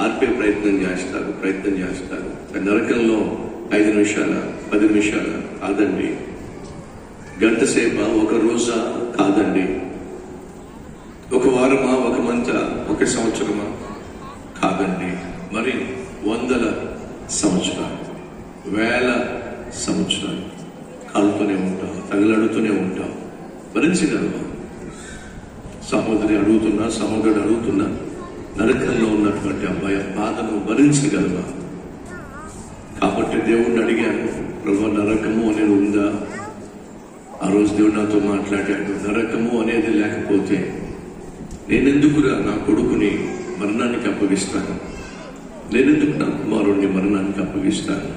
ఆర్పే ప్రయత్నం చేస్తారు ప్రయత్నం చేస్తారు. నరకంలో ఐదు నిమిషాల పది నిమిషాల కాదండి. గంట సేప ఒక రోజా కాదండి. ఒక వారమా ఒక మంత ఒక సంవత్సరమా కాదండి. మరి వందల సంవత్సరాలు వేల సంవత్సరాలు కాలుతూనే ఉంటాం తగలడుతూనే ఉంటాం. భరించగలవా సహోదరి అడుగుతున్నా సహోదరుడు అడుగుతున్నా నరకంలో ఉన్నటువంటి అబ్బాయి బాధను భరించగలవా? కాబట్టి దేవుణ్ణి అడిగాను ప్రభు నరకము అనేది ఉందా? ఆ రోజు దేవుడు నాతో మాట్లాడాడు నరకము అనేది లేకపోతే నేనెందుకురా నా కొడుకుని మరణానికి అప్పగిస్తాను? నేనెందుకు నా కుమారుణ్ణి మరణానికి అప్పగిస్తాను?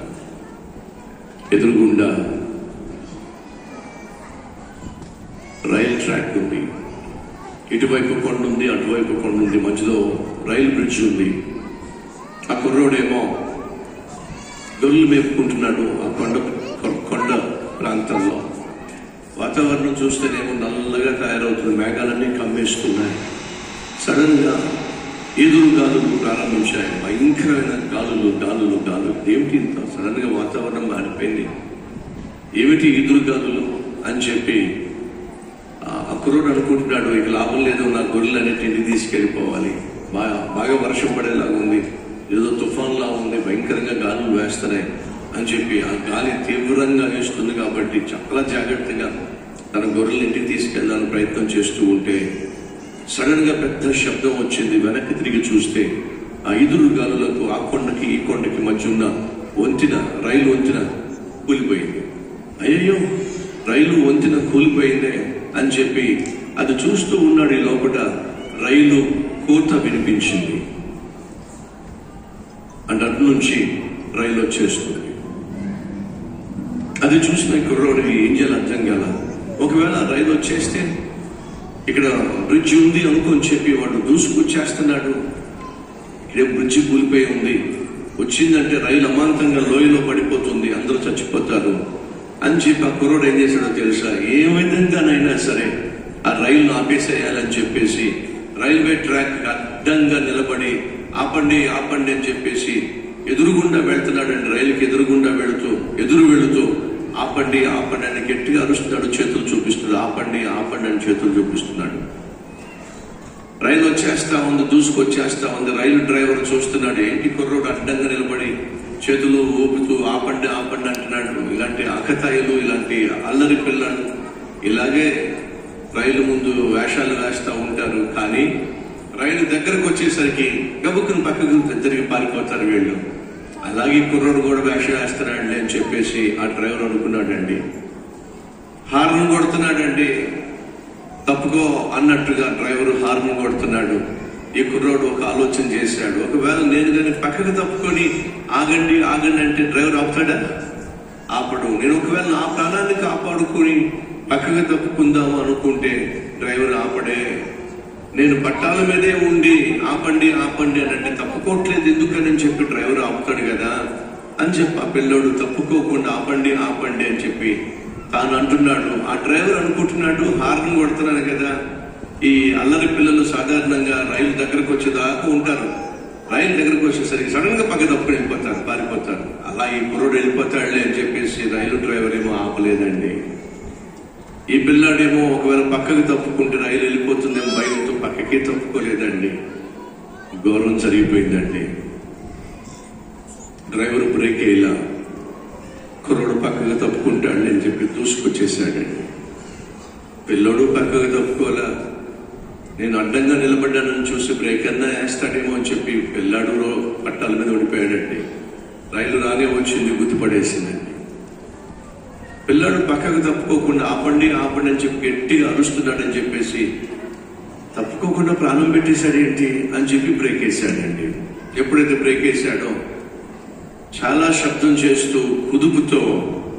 ఎదురుగుండా రైల్ ట్రాక్ ఉంది. ఇటువైపు కొండ ఉంది అటువైపు కొండ ఉంది మధ్యలో రైలు బ్రిడ్జ్ ఉంది. ఆ కుర్రోడేమో దొల్లు మేపుకుంటున్నాడు ఆ కొండ కొండ ప్రాంతంలో. వాతావరణం చూస్తేనేమో నల్లగా తయారవుతుంది మేఘాలన్నీ కమ్మేస్తున్నాయి సడన్గా ఈదురు గాలులు ప్రారంభించాయి భయంకరమైన గాలులు గాలులు గాలులు. ఏమిటి ఇంత సడన్గా వాతావరణం మారిపోయింది? ఏమిటి ఈదురు గాలులు అని చెప్పి ఆ అనుకుంటున్నాడు ఇక లాభం లేదు నా గొర్రెలన్నిటిని తీసుకెళ్ళిపోవాలి. బాగా బాగా వర్షం పడేలాగా ఉంది. ఏదో తుఫాన్లా ఉంది భయంకరంగా గాలులు వేస్తున్నాయి అని చెప్పి ఆ గాలి తీవ్రంగా వేస్తుంది కాబట్టి చాలా జాగ్రత్తగా తన గొర్రెలు ఇంటికి తీసుకెళ్ళాలని ప్రయత్నం చేస్తూ ఉంటే సడన్గా పెద్ద శబ్దం వచ్చింది. వెనక్కి తిరిగి చూస్తే ఆ ఎదురు గాలులకు ఆ కొండకి ఈ కొండకి మధ్య ఉన్న వంతిన రైలు వంతిన కూలిపోయింది. అయ్యయ్యో! రైలు వంతిన కూలిపోయిందే. అని చెప్పి అది చూస్తూ ఉన్నాడు ఈ లోపల రైలు కూత వినిపించింది. అంటే అటు నుంచి రైలు వచ్చేస్తుంది. అది చూసిన కుర్రోడికి ఏం చేయాలి అర్థం కాల. ఒకవేళ రైలు వచ్చేస్తే ఇక్కడ బ్రిడ్జి ఉంది అనుకొని చెప్పి వాడు దూసుకొచ్చేస్తున్నాడు. ఇక్కడ బ్రిడ్జి కూలిపోయి ఉంది. వచ్చిందంటే రైలు అమాంతంగా లోయలో పడిపోతుంది. అందరూ చచ్చిపోతారు. అని చెప్పి ఆ కుర్రోడు ఏం చేశాడో తెలుసా? ఏ సరే ఆ రైలును ఆపేసేయాలని చెప్పేసి రైల్వే ట్రాక్ అడ్డంగా నిలబడి ఆపండి ఆపండి అని చెప్పేసి ఎదురుగుండా వెళ్తున్నాడండి. రైలుకి ఎదురుగుండా వెళుతూ ఎదురు వెళుతూ ఆపండి ఆపండి అని గట్టిగా అరుస్తున్నాడు చేతులు చూపిస్తున్నాడు. ఆపండి ఆపండి అని చేతులు చూపిస్తున్నాడు. రైలు వచ్చేస్తా ఉంది దూసుకొచ్చేస్తా ఉంది. రైలు డ్రైవర్ చూస్తున్నాడు. ఏంటి కుర్రోడు అడ్డంగా నిలబడి చేతులు ఊపుతూ ఆపండి ఆపండి అంటున్నాడు. ఇలాంటి ఆకతాయిలు ఇలాంటి అల్లరి పిల్లలు ఇలాగే రైలు ముందు వేషాలు వేస్తూ ఉంటారు. కానీ రైలు దగ్గరకు వచ్చేసరికి గబుక్కుని పక్కకు తిరిగి పారిపోతారు వీళ్ళు. అలాగే కుర్రోడు కూడా వేషం వేస్తున్నాడు అని చెప్పేసి ఆ డ్రైవర్ అనుకున్నాడండి. హార్న్ కొడుతున్నాడండి. తప్పుకో అన్నట్టుగా డ్రైవర్ హార్న్ కొడుతున్నాడు. ఈ కుర్రోడు ఒక ఆలోచన చేశాడు. ఒకవేళ నేను కానీ పక్కకు తప్పుకొని ఆగండి ఆగండి అంటే డ్రైవర్ ఆపుతాడా? ఆపడు. నేను ఒకవేళ నా ప్రాణాన్ని కాపాడుకొని పక్కకు తప్పుకుందాము అనుకుంటే డ్రైవర్ ఆపడే. నేను పట్టాల మీదే ఉండి ఆపండి ఆపండి అని అంటే తప్పుకోవట్లేదు ఎందుకని చెప్పి డ్రైవర్ ఆపుతాడు కదా అని చెప్పి ఆ పిల్లోడు తప్పుకోకుండా ఆపండి ఆపండి అని చెప్పి తాను అంటున్నాడు. ఆ డ్రైవర్ అనుకుంటున్నాడు హార్న్ కొడుతున్నాను కదా. ఈ అల్లరి పిల్లలు సాధారణంగా రైలు దగ్గరకు వచ్చేదాకా ఉంటారు. రైలు దగ్గరకు వచ్చేసరికి సడన్గా పక్క తప్పుకొని వెళ్ళిపోతారు పారిపోతారు. అలా ఈ కుర్రోడు వెళ్ళిపోతాడులే అని చెప్పేసి రైలు డ్రైవర్ ఏమో ఆపలేదండి. ఈ పిల్లాడేమో ఒకవేళ పక్కకు తప్పుకుంటే రైలు వెళ్ళిపోతుందేమో భయంతో పక్కకి తప్పుకోలేదండి. గౌరవం జరిగిపోయిందండి డ్రైవర్ బ్రేక్ వేయలా. కుర్రోడు పక్కకు తప్పుకుంటాడు అని చెప్పి దూసుకొచ్చేసాడండి. పిల్లోడు పక్కకు తప్పుకోలే నేను అడ్డంగా నిలబడ్డానని చూసి బ్రేక్ అన్నా వేస్తాడేమో అని చెప్పి పిల్లాడు పట్టాల మీద ఉండిపోయాడండి. రైలు రానే వచ్చింది గుర్తుపడేసిందండి. పిల్లాడు పక్కకు తప్పుకోకుండా ఆపండి ఆపండి అని చెప్పి గట్టిగా అరుస్తున్నాడని చెప్పేసి తప్పుకోకుండా ప్రాణం పెట్టేశాడు ఏంటి అని చెప్పి బ్రేక్ వేసాడండి ఎప్పుడైతే బ్రేక్ వేసాడో చాలా శబ్దం చేస్తూ కుదుపుతో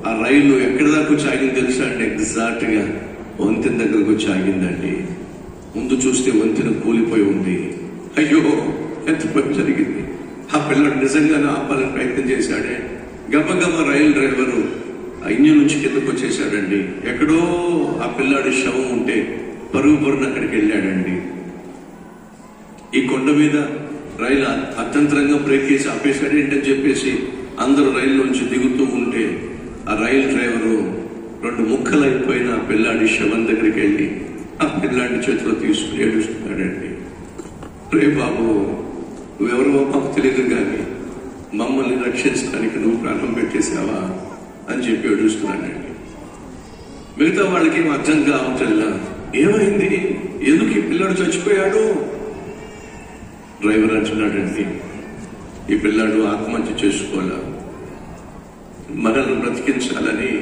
ఆ రైలు ఎక్కడి దాకా వచ్చి ఆగింది తెలుసా అంటే ఎగ్జాక్ట్గా వంతెన దగ్గరకు వచ్చి ఆగిందండి. ముందు చూస్తే వంతెన కూలిపోయి ఉంది. అయ్యో ఎంత పని జరిగింది. ఆ పిల్లడు నిజంగానే ఆపాలని ప్రయత్నం చేశాడే. గబగబ రైలు డ్రైవరు ఆ నుంచి కిందకు వచ్చేసాడండి ఎక్కడో ఆ పిల్లాడి శవం ఉంటే పరుగు పరుగున అక్కడికి వెళ్ళాడండి. ఈ కొండ మీద రైలు అత్యంతరంగా బ్రేక్ చేసి ఆపేశాడు ఏంటని చెప్పేసి అందరూ రైల్లోంచి దిగుతూ ఉంటే ఆ రైలు డ్రైవరు రెండు ముక్కలైపోయిన పిల్లాడి శవం దగ్గరికి వెళ్ళి ఆ పిల్లాడి చేతిలో తీసుకుని ఏడుస్తున్నాడండి. రే బాబు నువ్వెవరో మాకు తెలియదు కానీ మమ్మల్ని రక్షించడానికి నువ్వు ప్రాణం పెట్టేశావా అని చెప్పి ఏడుస్తున్నాడండి. మిగతా వాళ్ళకి ఏం అర్థం కావట్లేదా? ఏమైంది? ఎందుకు ఈ పిల్లాడు చచ్చిపోయాడు? డ్రైవర్ అంటున్నాడండి ఈ పిల్లాడు ఆత్మహత్య చేసుకోవాలా? మనల్ని బ్రతికించాలని